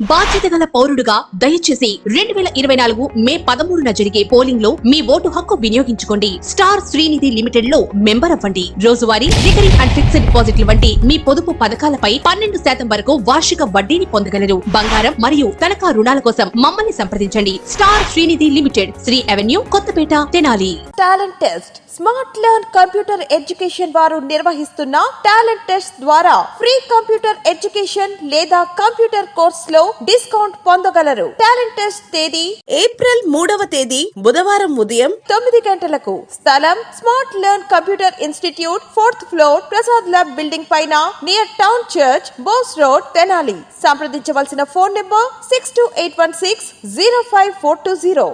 బాధ్యత గల పౌరుడుగా దయచేసి రెండు వేల ఇరవై నాలుగు మే పదమూడున జరిగే పోలింగ్లో మీ ఓటు హక్కు వినియోగించుకోండి. స్టార్ శ్రీనిధి లిమిటెడ్లో మెంబర్ అవ్వండి. రోజువారీ రికరింగ్ అండ్ ఫిక్స్డ్ డిపాజిట్ల వంటి మీ పొదుపు పథకాలపై పన్నెండు శాతం వరకు వార్షిక వడ్డీని పొందగలరు. బంగారం మరియు తనఖా రుణాల కోసం మమ్మల్ని సంప్రదించండి. Star Srinidhi limited Sri avenue Kothapeta Tenali. Talent test smart learn computer education వారు నిర్వహిస్తున్న టాలెంట్ టెస్ట్ ద్వారా ఫ్రీ కంప్యూటర్ ఎడ్యుకేషన్ లేదా కంప్యూటర్ కోర్స్లో డిస్కౌంట్ పొందగలరు. టాలెంట్ టెస్ట్ తేదీ ఏప్రిల్ మూడవ తేదీ బుధవారం ఉదయం తొమ్మిది గంటలకు. స్థలం smart learn computer institute fourth floor Prasad lab building పైన near town church Bose road Tenali. సంప్రదించవలసిన phone number six two eight one six zero five four two zero.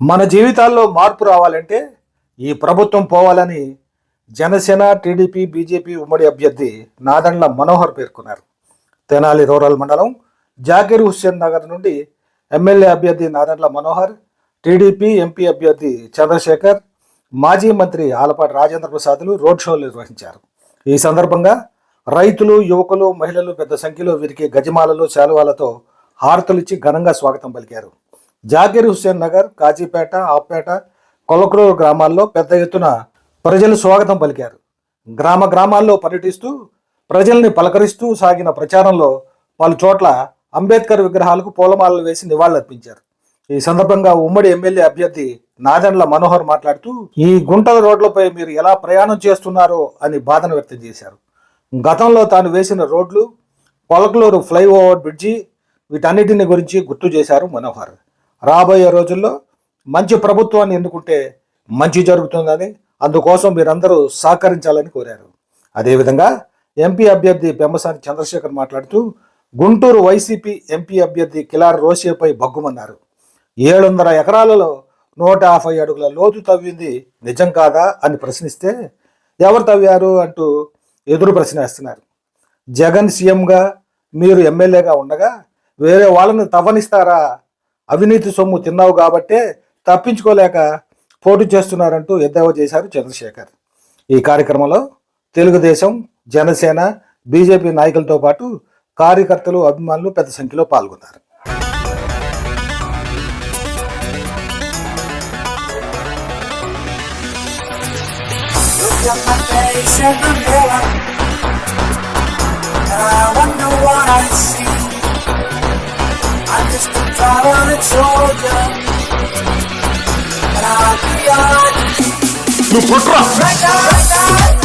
మన జీవితాల్లో మార్పు రావాలంటే ఈ ప్రభుత్వం పోవాలని జనసేన టీడీపీ బీజేపీ ఉమ్మడి అభ్యర్థి నాదండ్ల మనోహర్ పేర్కొన్నారు. తెనాలి రూరల్ మండలం జాకీర్ హుస్సేన్ నగర్ నుండి ఎమ్మెల్యే అభ్యర్థి నాదండ్ల మనోహర్ టీడీపీ ఎంపీ అభ్యర్థి చంద్రశేఖర్ మాజీ మంత్రి ఆలపాటి రాజేంద్ర ప్రసాద్లు రోడ్ షోలు నిర్వహించారు. ఈ సందర్భంగా రైతులు యువకులు మహిళలు పెద్ద సంఖ్యలో వీరికి గజమాలలు శాలువాలతో హారతులిచ్చి ఘనంగా స్వాగతం పలికారు. జాకీర్ హుస్సేన్ నగర్ కాజీపేట ఆప్పేట కొలకూరు గ్రామాల్లో పెద్ద ఎత్తున ప్రజలు స్వాగతం పలికారు. గ్రామ గ్రామాల్లో పర్యటిస్తూ ప్రజల్ని పలకరిస్తూ సాగిన ప్రచారంలో పలు చోట్ల అంబేద్కర్ విగ్రహాలకు పూలమాలలు వేసి నివాళులర్పించారు. ఈ సందర్భంగా ఉమ్మడి ఎమ్మెల్యే అభ్యర్థి నాదెండ్ల మనోహర్ మాట్లాడుతూ ఈ గుంటల రోడ్లపై మీరు ఎలా ప్రయాణం చేస్తున్నారో అని బాధను వ్యక్తం చేశారు. గతంలో తాను వేసిన రోడ్లు పొలకలూరు ఫ్లైఓవర్ బ్రిడ్జి వీటన్నిటిని గురించి గుర్తు చేశారు మనోహర్. రాబోయే రోజుల్లో మంచి ప్రభుత్వాన్ని ఎన్నుకుంటే మంచి జరుగుతుందని అందుకోసం మీరందరూ సహకరించాలని కోరారు. అదేవిధంగా ఎంపీ అభ్యర్థి పెమ్మసాని చంద్రశేఖర్ మాట్లాడుతూ గుంటూరు వైసీపీ ఎంపీ అభ్యర్థి కిలార్ రోషేపై బగ్గుమన్నారు ఏడున్నర ఎకరాలలో నూట యాభై అడుగుల లోతు తవ్వింది నిజం కాదా అని ప్రశ్నిస్తే ఎవరు తవ్వారు అంటూ ఎదురు ప్రశ్నేస్తున్నారు. జగన్ సీఎంగా మీరు ఎమ్మెల్యేగా ఉండగా వేరే వాళ్ళని తవ్వనిస్తారా? అవినీతి సొమ్ము తిన్నావు కాబట్టే తప్పించుకోలేక పోటీ చేస్తున్నారంటూ ఎద్దేవా చేశారు చంద్రశేఖర్. ఈ కార్యక్రమంలో తెలుగుదేశం జనసేన బీజేపీ నాయకులతో పాటు కార్యకర్తలు అభిమానులు పెద్ద సంఖ్యలో పాల్గొన్నారు. Look just a face in No, put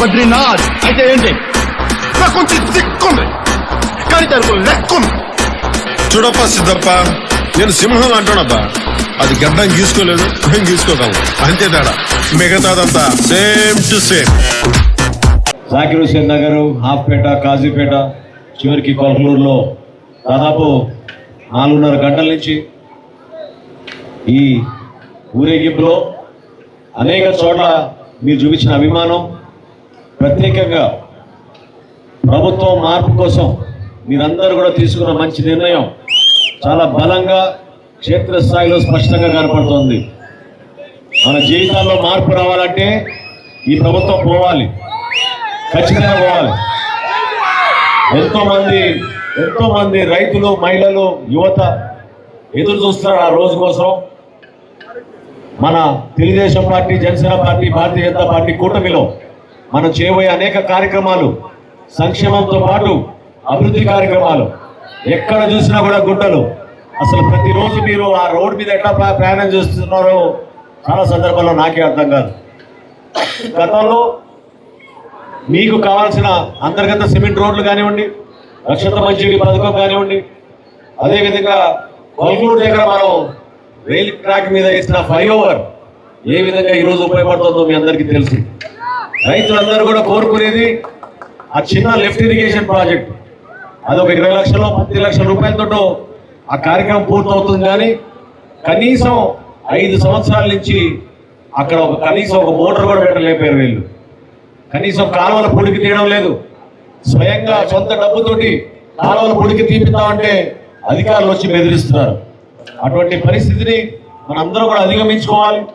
Badrinath. అయితే ఏంటి? నాకు కొంచెం దిక్కుంది. కానీ దానికి లెక్కుంది. చూడప్ప సిద్ధప్ప నేను సింహం అంటానబ్బా. అది గడ్డం గీసుకోలేదు మేము గీసుకోగలం. అంతే తేడా. మిగతాదంతా same to same. Zakir Hussain Nagar హాఫ్పేట Kazipet చివరికి కొలకలూరులో దాదాపు నాలుగున్నర గంటల నుంచి ఈ ఊరేగింపులో అనేక చోట్ల మీరు చూపించిన అభిమానం ప్రత్యేకంగా ప్రభుత్వం మార్పు కోసం మీరందరూ కూడా తీసుకున్న మంచి నిర్ణయం చాలా బలంగా క్షేత్రస్థాయిలో స్పష్టంగా కనపడుతుంది. మన జీవితాల్లో మార్పు రావాలంటే ఈ ప్రభుత్వం పోవాలి. ఖచ్చితంగా పోవాలి. ఎంతోమంది ఎంతోమంది రైతులు మహిళలు యువత ఎదురు చూస్తున్నారు ఆ రోజు కోసం. మన Telugu Desam party Janasena party Bharatiya Janata party కూటమిలో మనం చేయబోయే అనేక కార్యక్రమాలు సంక్షేమంతో పాటు అభివృద్ధి కార్యక్రమాలు. ఎక్కడ చూసినా కూడా గుడ్డలు అసలు ప్రతిరోజు మీరు ఆ రోడ్ మీద ఎట్లా ప్రయాణం చేస్తున్నారో చాలా సందర్భాల్లో నాకే అర్థం కాదు. గతంలో మీకు కావాల్సిన అంతర్గత సిమెంట్ రోడ్లు కానివ్వండి రక్షత మంచి పథకం కానివ్వండి అదేవిధంగా కొల్గూరు దగ్గర మనం రైల్ ట్రాక్ మీద ఇచ్చిన ఫ్లైఓవర్ ఏ విధంగా ఈరోజు ఉపయోగపడుతుందో మీ అందరికీ తెలుసు. రైతులందరూ కూడా కోరుకునేది ఆ చిన్న లిఫ్ట్ ఇరిగేషన్ ప్రాజెక్ట్. అది ఒక ఇరవై లక్షలు పది లక్షల రూపాయలతో ఆ కార్యక్రమం పూర్తవుతుంది కానీ కనీసం ఐదు సంవత్సరాల నుంచి అక్కడ ఒక కనీసం ఒక మోటార్ కూడా పెట్టలేపారు వీళ్ళు. కనీసం కాలువల పొడికి తీయడం లేదు. స్వయంగా సొంత డబ్బుతోటి కాలువల పొడికి తీపిద్దామంటే అధికారులు వచ్చి బెదిరిస్తున్నారు. అటువంటి పరిస్థితిని మనందరం కూడా అధిగమించుకోవాలి.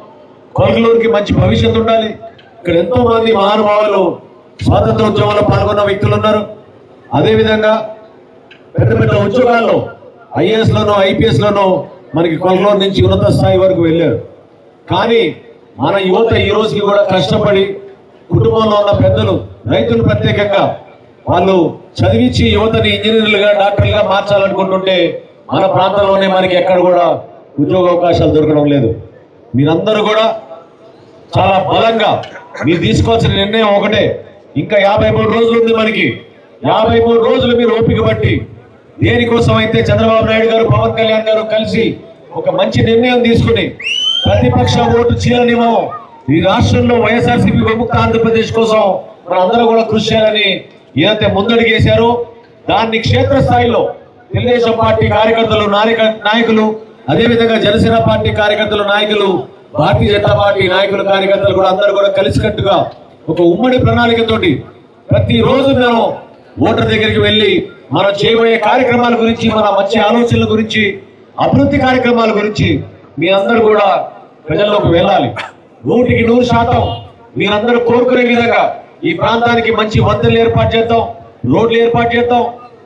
కొలగలూరుకి మంచి భవిష్యత్తు ఉండాలి. ఇక్కడ ఎంతో మంది మహానుభావులు స్వాతంత్ర ఉద్యమంలో పాల్గొన్న వ్యక్తులు ఉన్నారు. అదేవిధంగా పెద్ద పెద్ద ఉద్యోగాల్లో ఐఏఎస్ లోనో ఐపీఎస్ మనకి కొలలో నుంచి ఉన్నత స్థాయి వరకు వెళ్ళారు. కానీ మన యువత ఈ రోజుకి కూడా కష్టపడి కుటుంబంలో ఉన్న పెద్దలు రైతులు ప్రత్యేకంగా వాళ్ళు చదివించి యువతని ఇంజనీర్లుగా డాక్టర్లుగా మార్చాలనుకుంటుంటే మన ప్రాంతంలోనే మనకి ఎక్కడ కూడా ఉద్యోగ అవకాశాలు దొరకడం లేదు. మీరందరూ కూడా చాలా బలంగా మీరు తీసుకోవాల్సిన నిర్ణయం ఒకటే. ఇంకా యాభై మూడు రోజులు ఉంది మనకి. యాభై మూడు రోజులు మీరు ఓపిక బట్టి దేనికోసం అయితే చంద్రబాబు నాయుడు గారు పవన్ కళ్యాణ్ గారు కలిసి ఒక మంచి నిర్ణయం తీసుకుని ప్రతిపక్ష ఓటు చీలనివ్వం ఈ రాష్ట్రంలో వైఎస్ఆర్సీపీ విముక్త ఆంధ్రప్రదేశ్ కోసం మనందరూ కూడా కృషి చేయాలని ఏదైతే ముందడుగేశారో దాన్ని క్షేత్రస్థాయిలో తెలుగుదేశం పార్టీ కార్యకర్తలు నాయకులు అదేవిధంగా జనసేన పార్టీ కార్యకర్తలు నాయకులు భారతీయ జనతా పార్టీ నాయకులు కార్యకర్తలు కూడా అందరూ కూడా కలిసికట్టుగా ఒక ఉమ్మడి ప్రణాళికతోటి ప్రతిరోజు మేము ఓటర్ దగ్గరికి వెళ్ళి మనం చేయబోయే కార్యక్రమాల గురించి మన మంచి ఆలోచనల గురించి అభివృద్ధి కార్యక్రమాల గురించి మీ అందరూ కూడా ప్రజల్లోకి వెళ్ళాలి. నూటికి నూరు శాతం మీరందరూ కోరుకునే విధంగా ఈ ప్రాంతానికి మంచి వంతెనలు ఏర్పాటు చేద్దాం రోడ్లు ఏర్పాటు చేద్దాం.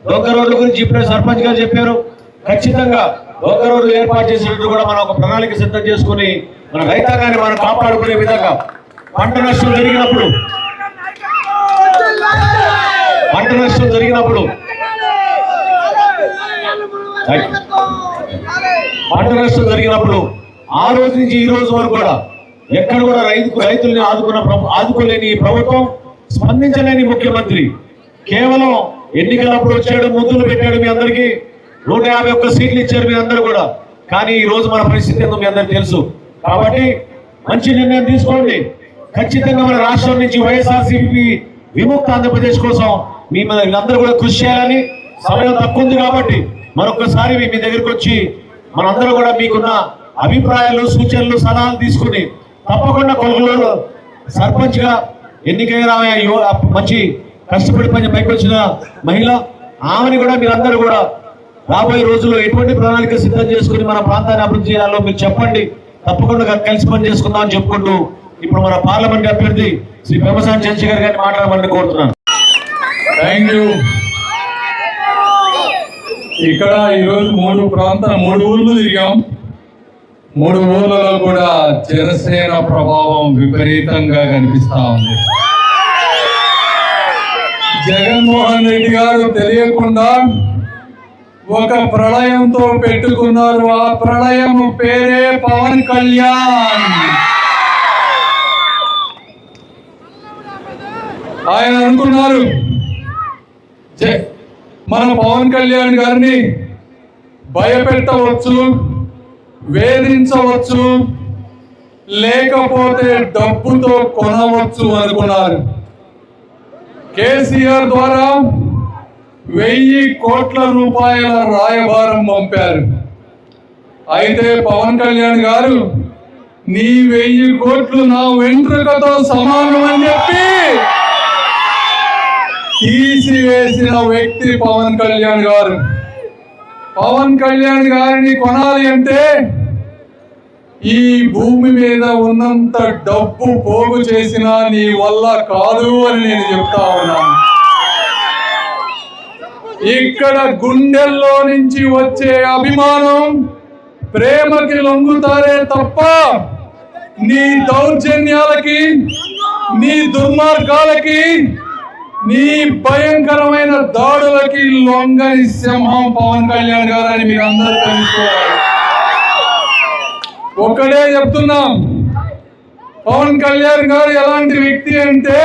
దొంగ రోడ్ల గురించి ఇప్పుడే సర్పంచ్ గారు చెప్పారు. ఖచ్చితంగా దొంగ రోడ్లు ఏర్పాటు చేసినట్టు కూడా మనం ఒక ప్రణాళిక సిద్ధం చేసుకుని మన రైతాంగాన్ని మనం కాపాడుకునే విధంగా పంట నష్టం జరిగినప్పుడు పంట నష్టం జరిగినప్పుడు పంట నష్టం జరిగినప్పుడు ఆ రోజు నుంచి ఈ రోజు వరకు కూడా ఎక్కడ కూడా రైతు రైతుల్ని ఆదుకున్న ఆదుకోలేని ఈ ప్రభుత్వం స్పందించలేని ముఖ్యమంత్రి. కేవలం ఎన్నికలప్పుడు వచ్చాడు ముద్దులు పెట్టాడు మీ అందరికీ. నూట యాభై ఒక్క సీట్లు ఇచ్చారు మీ అందరూ కూడా. కానీ ఈ రోజు మన పరిస్థితి ఏందో మీ అందరికీ తెలుసు. కాబట్టి మంచి నిర్ణయం తీసుకోండి. ఖచ్చితంగా మన రాష్ట్రం నుంచి వైఎస్ఆర్సీపీ విముక్త ఆంధ్రప్రదేశ్ కోసం మీ అందరూ కూడా కృషి చేయాలని సమయం తక్కువ ఉంది కాబట్టి మరొకసారి మీ దగ్గరకు దగ్గరికి వచ్చి మనందరూ కూడా మీకున్న అభిప్రాయాలు సూచనలు సలహాలు తీసుకుని తప్పకుండా కొలుగులో సర్పంచ్గా ఎన్నికైన యువ మంచి కష్టపడి పని పైకి వచ్చిన మహిళ ఆమెని కూడా మీరందరూ కూడా రాబోయే రోజుల్లో ఎటువంటి ప్రణాళిక సిద్ధం చేసుకుని మన ప్రాంతాన్ని అభివృద్ధి చేయాలో మీరు చెప్పండి. తప్పకుండా కలిసి పని చేసుకుందాం అని చెప్పుకుంటూ ఇప్పుడు మన పార్లమెంట్ అభ్యర్థి శ్రీ పెమసాని చంద్రశేఖర్ గారిని మాట్లాడమని కోరుతున్నాను. థ్యాంక్ యూ ఇక్కడ ఈరోజు మూడు ప్రాంతం మూడు ఊర్లు తిరిగాం. మూడు ఊర్లలో కూడా జనసేన ప్రభావం విపరీతంగా కనిపిస్తా ఉంది. జగన్మోహన్ రెడ్డి గారు తెలియకుండా ఒక ప్రళయంతో పెట్టుకున్నారు. ఆ ప్రళయం పేరే పవన్ కళ్యాణ్. ఆయన అనుకున్నారు. జ- మన పవన్ కళ్యాణ్ గారిని భయపెట్టవచ్చు వేధించవచ్చు లేకపోతే డబ్బుతో కొనవచ్చు అనుకున్నారు. కేసీఆర్ ద్వారా వెయ్యి కోట్ల రూపాయల రాయబారం పంపారు. అయితే పవన్ కళ్యాణ్ గారు నీ వెయ్యి కోట్లు నా వెంట్రుకతో సమానం అని చెప్పి తీసివేసిన వ్యక్తి పవన్ కళ్యాణ్ గారు. పవన్ కళ్యాణ్ గారిని కొనాలి అంటే ఈ భూమి మీద ఉన్నంత డబ్బు పోగు చేసినా నీ వల్ల కాదు అని నేను చెప్తా ఉన్నాను. ఇక్కడ గుండెల్లో నుంచి వచ్చే అభిమానం ప్రేమకి లొంగుతారే తప్ప నీ దౌర్జన్యాలకి నీ దుర్మార్గాలకి నీ భయంకరమైన దాడులకి లొంగని సింహం పవన్ కళ్యాణ్ గారు అని మీరు అందరూ తెలుసుకోవాలి. ఒక్కడే చెప్తున్నాం. పవన్ కళ్యాణ్ గారు ఎలాంటి వ్యక్తి అంటే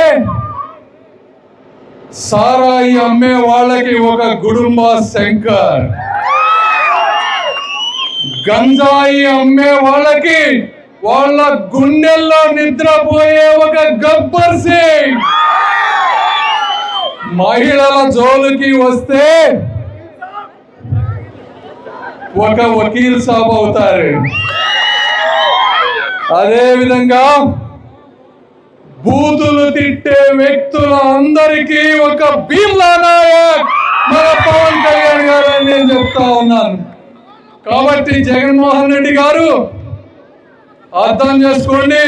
సారాయి అమ్మే వాళ్ళకి ఒక గుడుంబ శంకర్. గంజాయి అమ్మే వాళ్ళకి వాళ్ళ గుండెల్లో నిద్రపోయే ఒక గబ్బర్ సింగ్. మహిళల జోలికి వస్తే ఒక వకీల్ సాబ్ అవుతారు. అదే విధంగా బూతులు తిట్టే వ్యక్తుల అందరికీ ఒక భీమ్లా నాయక్. మన పవన్ కళ్యాణ్ గారు అని నేను చెప్తా ఉన్నాను. కాబట్టి జగన్మోహన్ రెడ్డి గారు అర్థం చేసుకోండి.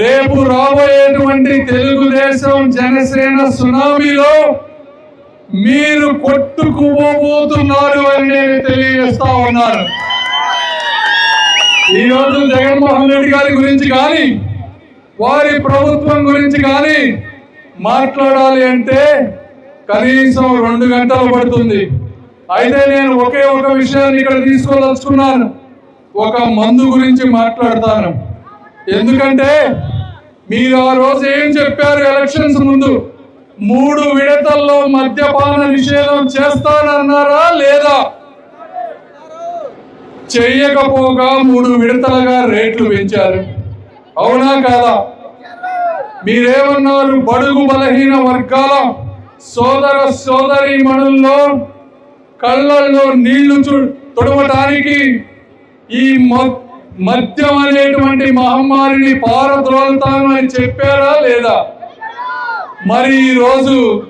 రేపు రాబోయేటువంటి తెలుగుదేశం జనసేన సునామీలో మీరు కొట్టుకుపోతున్నారు అని నేను తెలియజేస్తా ఉన్నాను. ఈరోజు జగన్మోహన్ రెడ్డి గారి గురించి కానీ వారి ప్రభుత్వం గురించి కానీ మాట్లాడాలి అంటే కనీసం రెండు గంటలు పడుతుంది. అయితే నేను ఒకే ఒక విషయాన్ని ఇక్కడ తీసుకోదలుచుకున్నాను. ఒక మందు గురించి మాట్లాడతాను. ఎందుకంటే మీరు ఆ రోజు ఏం చెప్పారు ఎలక్షన్స్ ముందు? మూడు విడతల్లో మద్యపాన నిషేధం చేస్తానన్నారా లేదా? చెయ్యకపోగా మూడు విడతలుగా రేట్లు పెంచారు. అవునా కాదా? మీరేమన్నారు? బడుగు బలహీన వర్గాల సోదర సోదరి మణుల్లో కళ్ళల్లో నీళ్ళు చు- తుడవటానికి ఈ మ- మద్యం అనేటువంటి మహమ్మారిని పారద్రోలుతాను చెప్పారా లేదా? మరి ఈరోజు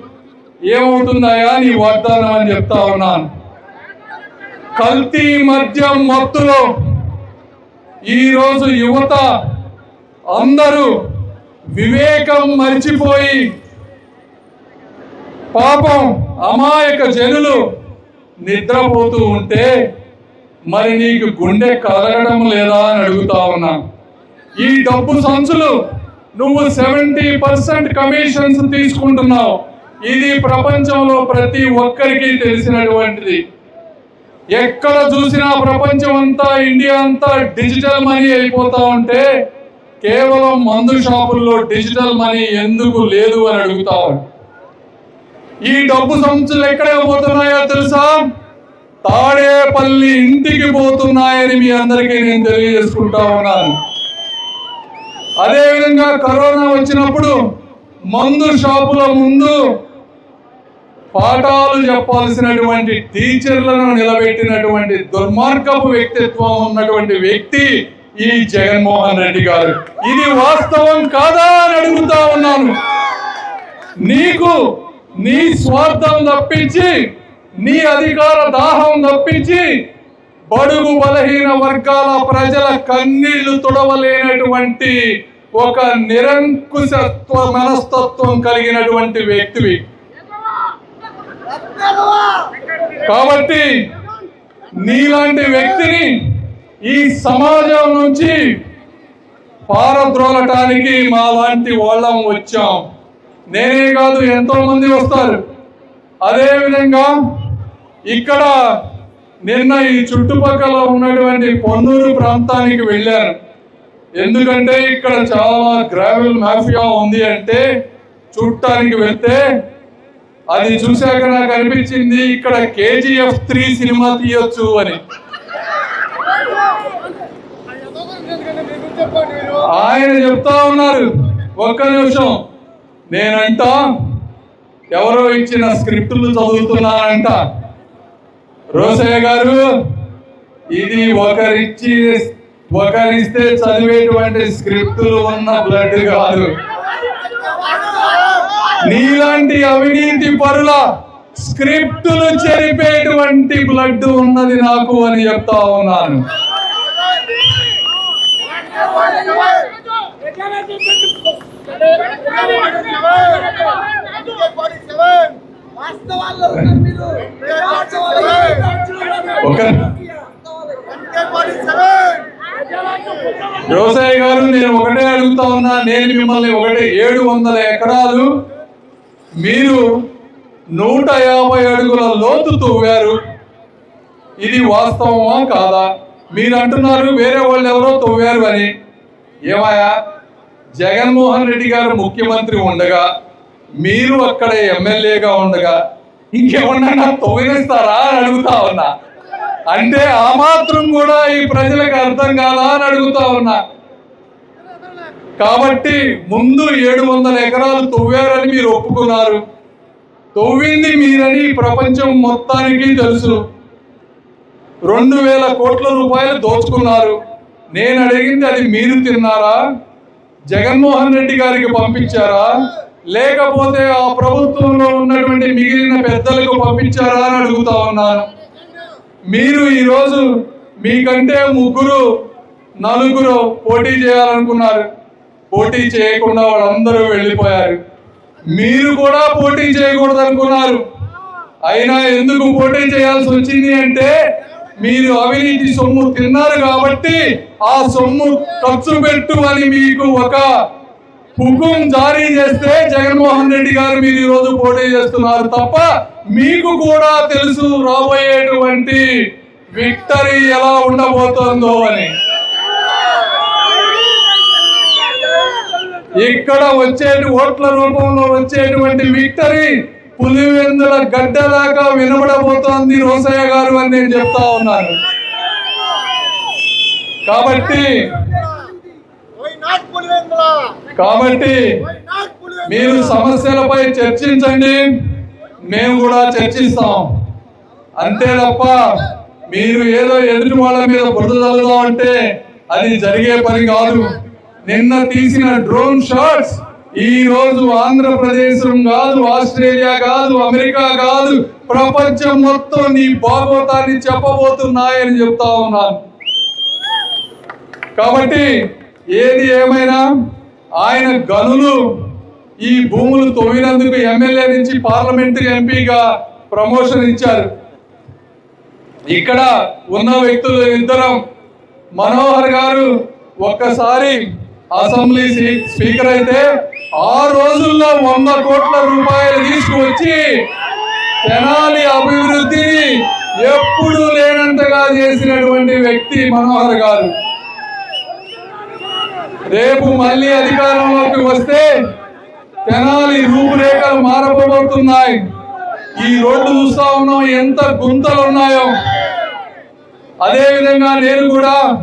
ఏమవుతుందయా నీ వాగ్దానం అని చెప్తా ఉన్నాను. కల్తీ మద్యం మత్తులో ఈరోజు యువత అందరూ వివేకం మర్చిపోయి పాపం అమాయక జనులు నిద్రపోతూ ఉంటే మరి నీకు గుండె కదలడం లేదా అని అడుగుతా ఉన్నా. ఈ డబ్బు సంచులు నువ్వు సెవెంటీ పర్సెంట్ కమిషన్స్ తీసుకుంటున్నావు. ఇది ప్రపంచంలో ప్రతి ఒక్కరికి తెలిసినటువంటిది. ఎక్కడ చూసినా ప్రపంచం అంతా ఇండియా అంతా డిజిటల్ మనీ అయిపోతా ఉంటే కేవలం మందు షాపుల్లో డిజిటల్ మనీ ఎందుకు లేదు అని అడుగుతా ఈ డబ్బు సంస్థలు ఎక్కడ పోతున్నాయో తెలుసా? తాడేపల్లి ఇంటికి పోతున్నాయని మీ అందరికీ నేను తెలియజేసుకుంటా ఉన్నాను. అదేవిధంగా కరోనా వచ్చినప్పుడు మందు షాపుల ముందు పాఠాలు చెప్పాల్సినటువంటి టీచర్లను నిలబెట్టినటువంటి దుర్మార్గపు వ్యక్తిత్వం ఉన్నటువంటి వ్యక్తి ఈ జగన్మోహన్ రెడ్డి గారు. ఇది వాస్తవం కాదా అని అడుగుతా ఉన్నాను. నీకు నీ స్వార్థం తప్పించి నీ అధికార దాహం తప్పించి బడుగు బలహీన వర్గాల ప్రజల కన్నీళ్ళు తుడవలేనటువంటి ఒక నిరంకుశత్వ మనస్తత్వం కలిగినటువంటి వ్యక్తివి. కాబట్టి నీలాంటి వ్యక్తిని ఈ సమాజం నుంచి పారద్రోలటానికి మా లాంటి వాళ్ళం వచ్చాం. నేనే కాదు ఎంతో మంది వస్తారు. అదే విధంగా ఇక్కడ నిన్న ఈ చుట్టుపక్కల ఉన్నటువంటి పొన్నూరు ప్రాంతానికి వెళ్ళాను. ఎందుకంటే ఇక్కడ చాలా గ్రావెల్ మాఫియా ఉంది అంటే చూడటానికి వెళ్తే అది చూశాక నాకు అనిపించింది ఇక్కడ కేజీఎఫ్ త్రీ సినిమా తీయొచ్చు అని. ఆయన చెప్తా ఉన్నారు. ఒక్క నిమిషం. నేనంట ఎవరో ఇచ్చిన స్క్రిప్టులు చదువుతున్నానంట రోసయ్య గారు ఇది ఒకరిచ్చి ఒకరిస్తే చదివేటువంటి స్క్రిప్టులు ఉన్న బ్లడ్ కాదు. నీలాంటి అవినీతి పరుల స్క్రిప్టులు చెరిపేటువంటి బ్లడ్ ఉన్నది నాకు అని చెప్తా ఉన్నాను. వ్యవసాయ గారు నేను ఒకటే అడుగుతా ఉన్నా నేను మిమ్మల్ని ఒకటే ఏడు వందల ఎకరాలు మీరు నూట యాభై అడుగుల లోతు తవ్వారు. ఇది వాస్తవమా కాదా? మీరు అంటున్నారు వేరే వాళ్ళు ఎవరో తవ్వారు అని ఏమయ్యా? జగన్మోహన్ రెడ్డి గారు ముఖ్యమంత్రి ఉండగా మీరు అక్కడ ఎమ్మెల్యేగా ఉండగా ఇంకేమన్నా తవ్విస్తారా అని అడుగుతా ఉన్నా. అంటే ఆ మాత్రం కూడా ఈ ప్రజలకు అర్థం కాదా అని అడుగుతా ఉన్నా. కాబట్టి ముందు ఏడు వందల ఎకరాలు తవ్వారని మీరు ఒప్పుకున్నారు. తవ్వింది మీరని ప్రపంచం మొత్తానికి తెలుసు. రెండు వేల కోట్ల రూపాయలు దోచుకున్నారు. నేను అడిగింది అది మీరు తిన్నారా? జగన్మోహన్ రెడ్డి గారికి పంపించారా? లేకపోతే ఆ ప్రభుత్వంలో ఉన్నటువంటి మిగిలిన పెద్దలకు పంపించారా అని అడుగుతా ఉన్నాను. మీరు ఈరోజు మీకంటే ముగ్గురు నలుగురు పోటీ చేయాలనుకున్నారు. పోటీ చేయకుండా వాళ్ళందరూ వెళ్ళిపోయారు. మీరు కూడా పోటీ చేయకూడదు అనుకున్నారు అయినా ఎందుకు పోటీ చేయాల్సి వచ్చింది అంటే మీరు అవినీతి సొమ్ము తిన్నారు కాబట్టి ఆ సొమ్ము ఖర్చు పెట్టు అని మీకు ఒక హుకుం జారీ చేస్తే జగన్మోహన్ రెడ్డి గారు మీరు ఈరోజు పోటీ చేస్తున్నారు తప్ప మీకు కూడా తెలుసు రాబోయేటువంటి విక్టరీ ఎలా ఉండబోతోందో అని. ఇక్కడ వచ్చే ఓట్ల రూపంలో వచ్చేటువంటి విక్టరీ పులివెందుల గడ్డలాగా వినబడబోతోంది రోసయ్య గారు అని నేను చెప్తా ఉన్నాను. కాబట్టి కాబట్టి మీరు సమస్యలపై చర్చించండి మేము కూడా చర్చిస్తాం. అంతే తప్ప మీరు ఏదో ఎదుటి వాళ్ళ మీద బురద అంటే అది జరిగే పని కాదు. నిన్న తీసిన డ్రోన్ షాట్స్ ఈ రోజు ఆంధ్రప్రదేశ్ కాదు ఆస్ట్రేలియా కాదు అమెరికా కాదు ప్రపంచం మొత్తం నీ భాగవతాన్ని చెప్పబోతున్నాయని చెప్తా ఉన్నాను. కాబట్టి ఏది ఏమైనా ఆయన గనులు ఈ భూములు తవ్వినందుకు ఎమ్మెల్యే నుంచి పార్లమెంటరీ ఎంపీగా ప్రమోషన్ ఇచ్చారు. ఇక్కడ ఉన్న వ్యక్తులు ఇద్దరం మనోహర్ గారు ఒక్కసారి అసెంబ్లీ సీ- స్పీకర్ అయితే ఆ రోజుల్లో వంద కోట్ల రూపాయలు తీసుకువచ్చి తెనాలి అభివృద్ధిని ఎప్పుడు లేనంతగా చేసినటువంటి వ్యక్తి మనోహర్ గారు. రేపు మళ్ళీ అధికారంలోకి వస్తే తెనాలి రూపురేఖలు మారబోతున్నాయి. ఈ రోడ్డు చూస్తా ఉన్నాం ఎంత గుంతలు ఉన్నాయో. అదేవిధంగా నేను కూడా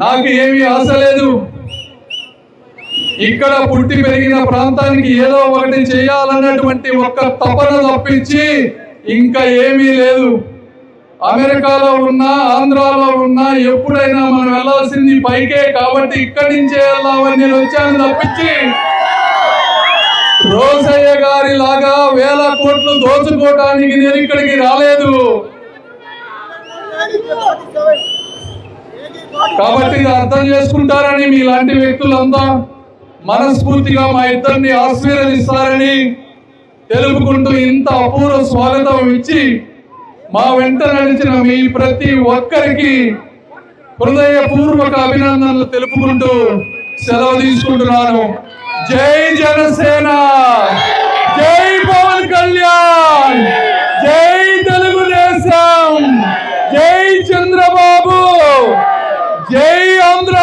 నాకు ఏమీ ఆశ లేదు. ఇక్కడ పుట్టి పెరిగిన ప్రాంతానికి ఏదో ఒకటి చేయాలన్నటువంటి ఒక్క తపన తప్పించి ఇంకా ఏమీ లేదు. అమెరికాలో ఉన్నా ఆంధ్రాలో ఉన్నా ఎప్పుడైనా మనం వెళ్ళాల్సింది పైకే కాబట్టి ఇక్కడి నుంచే వెళ్దామని నేను వచ్చాను తప్పించి. రోసయ్య గారి లాగా వేల కోట్లు దోచుకోవటానికి నేను ఇక్కడికి రాలేదు. కాబట్టి ఇది అర్థం చేసుకుంటారని మీలాంటి వ్యక్తులంతా మనస్ఫూర్తిగా మా ఇద్దరిని ఆశీర్వదిస్తారని తెలుపుకుంటూ ఇంత అపూర్వ స్వాగతం ఇచ్చి మా వెంట నడిచిన మీ ప్రతి ఒక్కరికి హృదయపూర్వక అభినందనలు తెలుపుకుంటూ సెలవు తీసుకుంటున్నాను. జై జనసేన! జై పవన్ కళ్యాణ్! జై తెలుగుదేశం! జై చంద్రబాబు! జై ఆంధ్ర